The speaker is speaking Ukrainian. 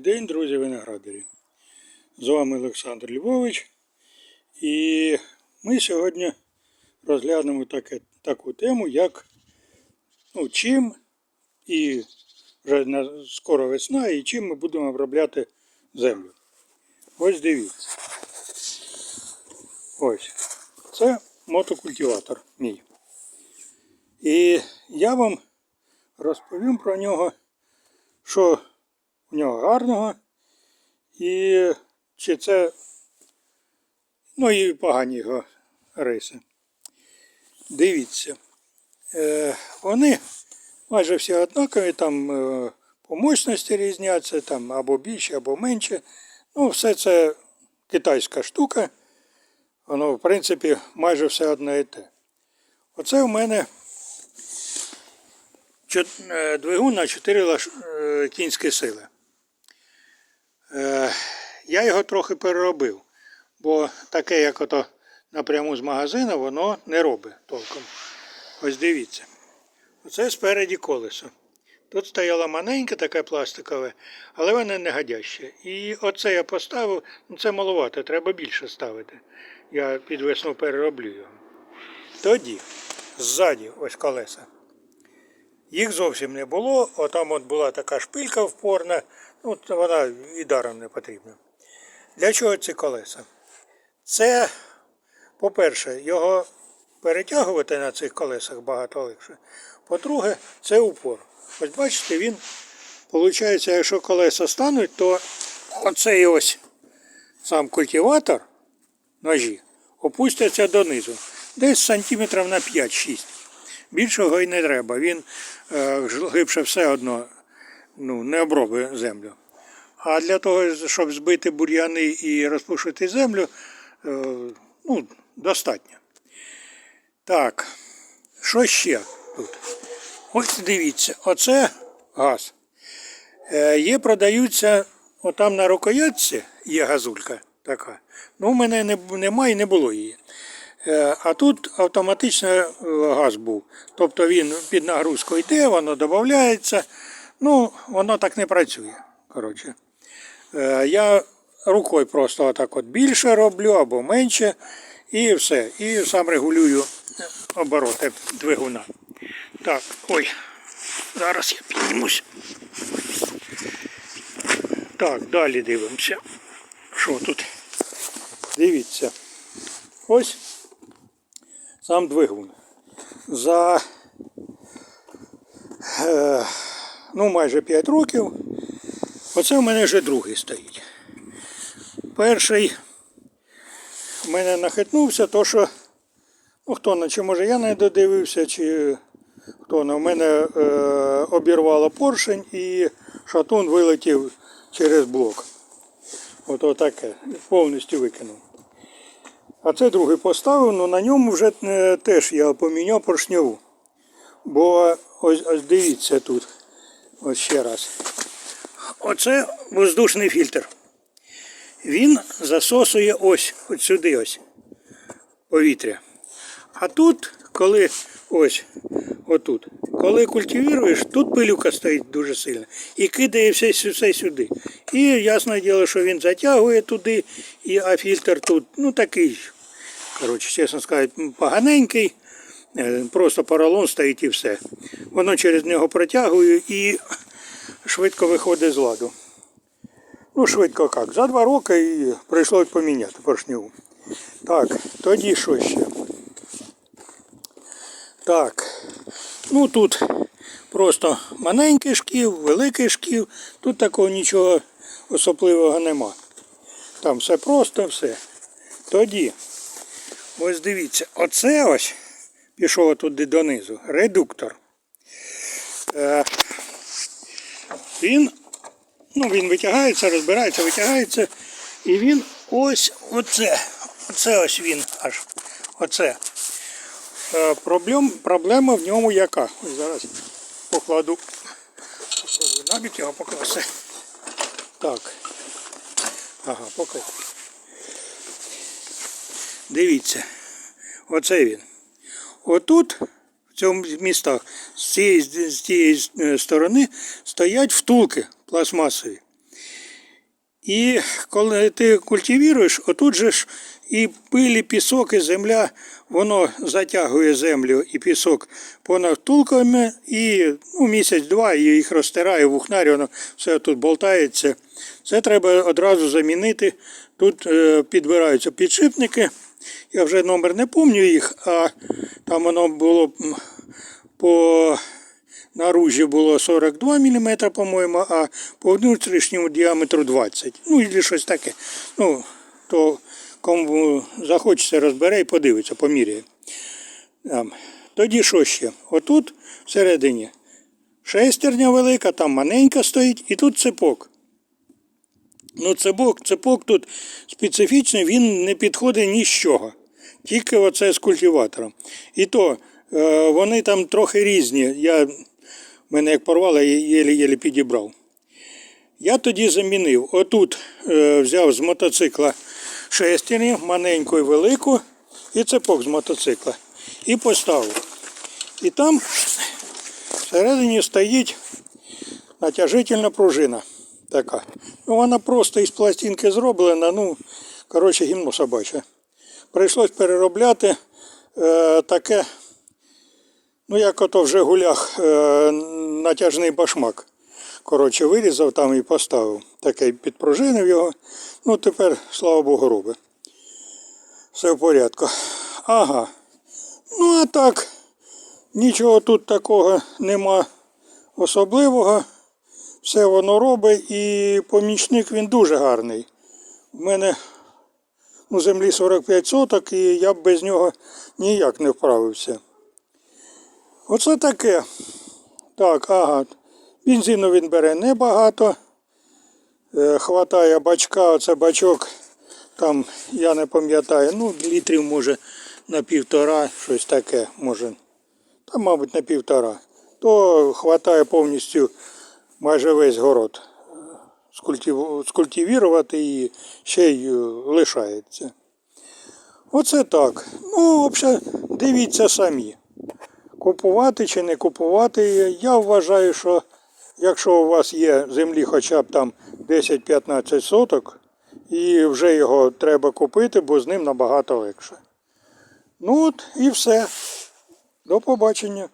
День, друзі виноградарі. З вами Олександр Львович. І ми сьогодні розглянемо таке, таку тему, як ну, чим і вже скоро весна, і чим ми будемо обробляти землю. Ось дивіться. Ось. Це мотокультиватор мій. І я вам розповім про нього, що в нього гарного, і чи це, ну і погані його риси. Дивіться, е, вони майже всі однакові, там е, по мощності різняться, там або більше, або менше. Ну, все це китайська штука. Воно, в принципі, майже все одне і те. Оце у мене е, двигун на 4 е, кінські сили. Е, Я його трохи переробив, бо таке, як ото напряму з магазину, воно не робить толком. Ось дивіться. Оце спереді колесо. Тут стояло маленьке, таке пластикове, але воно не годяще. І оце я поставив, ну це маловато, треба більше ставити. Я під весну перероблю його. Тоді, ззаді, ось колеса. Їх зовсім не було, отам от була така шпилька впорна, ну вона і даром не потрібна. Для чого ці колеса? Це, по-перше, його перетягувати на цих колесах багато легше. По-друге, це упор. Ось бачите, він, виходить, якщо колеса стануть, то оцей ось сам культиватор ножі опустяться донизу. Десь сантиметрів на 5-6. Більшого і не треба. Він е, глибше все одно ну, не обробить землю. А для того, щоб збити бур'яни і розпушити землю, е, ну, достатньо. Так, що ще тут? Ось дивіться, оце газ. Е, є, продаються, отам на рукоятці є газулька така. Ну, у мене немає і не було її. Е, А тут автоматично е, газ був. Тобто він під нагрузку йде, воно додається. Ну, воно так не працює. Коротше. Е, Я рукою просто отак от більше роблю або менше. І все. І сам регулюю обороти двигуна. Так, ой, зараз я піднімусь. Так, далі дивимося. Що тут? Дивіться. Ось сам двигун. За е, ну, майже 5 років. Оце в мене вже другий стоїть. Перший в мене нахитнувся, то що, ну хто на чи може я не додивився, чи хто на в мене е, обірвало поршень і шатун вилетів через блок. Ото таке. Повністю викинув. А це другий поставив, але на ньому вже е, теж я поміняв поршньову. Бо ось, ось дивіться тут. Ось ще раз. Оце воздушний фільтр. Він засосує ось, ось сюди ось повітря. А тут, коли ось, отут, коли культивіруєш, тут пилюка стоїть дуже сильно і кидає все, все сюди. І ясне діло, що він затягує туди, і, а фільтр тут, ну такий, коротше, чесно сказати, поганенький. Е, Просто поролон стоїть і все. Воно через нього протягує і швидко виходить з ладу. Ну, швидко як. За два роки і прийшлось поміняти поршню. Так, тоді що ще? Так. Ну тут просто маленький шків, великий шків. Тут такого нічого особливого нема. Там все просто, все. Тоді, ось дивіться, оце ось пішов туди донизу. Редуктор. Е, він Ну, він витягається, розбирається, витягається. І він ось оце. Оце ось він аж. Оце. Е, проблем, проблема в ньому яка? Ось зараз покладу. Попробую набік його покласти. Так. Ага, поки. Дивіться. Оце він. Отут, в цьому містах, з цієї, з цієї е, сторони стоять втулки пластмасові. І коли ти культивіруєш, отут же ж і пиль, і пісок, і земля, воно затягує землю і пісок понад втулками, і ну, місяць-два їх розтирає в ухнарі, воно все тут болтається. Це треба одразу замінити. Тут е, підбираються підшипники. Я вже номер не пам'ятаю їх, а там воно було по наружі було 42 мм, по-моєму, а по внутрішньому діаметру 20. Ну, і щось таке. Ну, то кому захочеться, розбере і подивиться, поміряє. Там. Тоді що ще? Отут всередині шестерня велика, там маленька стоїть, і тут цепок. Ну, цепок, цепок тут специфічний, він не підходить ні з чого. Тільки оце з культиватором. І то вони там трохи різні. Я, мене як порвало, я єлі-єлі підібрав. Я тоді замінив. Отут е, взяв з мотоцикла шестерню, маленьку і велику, і цепок з мотоцикла. І поставив. І там всередині стоїть натяжительна пружина. Така. Ну, вона просто із пластинки зроблена, ну, коротше, гімно собаче. Прийшлось переробляти е, таке, ну, як ото в Жигулях е, натяжний башмак. Коротше, вирізав там і поставив. Такий підпружинив його. Ну, тепер, слава Богу, робить. Все в порядку. Ага. Ну, а так, нічого тут такого нема особливого. Все воно робить і помічник він дуже гарний. У мене ну, землі 45 соток, і я б без нього ніяк не вправився. Оце таке. Так, ага. Бензину він бере небагато. Е, хватає бачка, оце бачок. Там, я не пам'ятаю, ну, літрів може на півтора, щось таке, може. Та, мабуть, на півтора. То хватає повністю майже весь город скультив... скультивірувати і ще й е, лишається. Оце так. Ну, взагалі, дивіться самі. Купувати чи не купувати. Я вважаю, що якщо у вас є землі хоча б там 10-15 соток, і вже його треба купити, бо з ним набагато легше. Ну от і все. До побачення.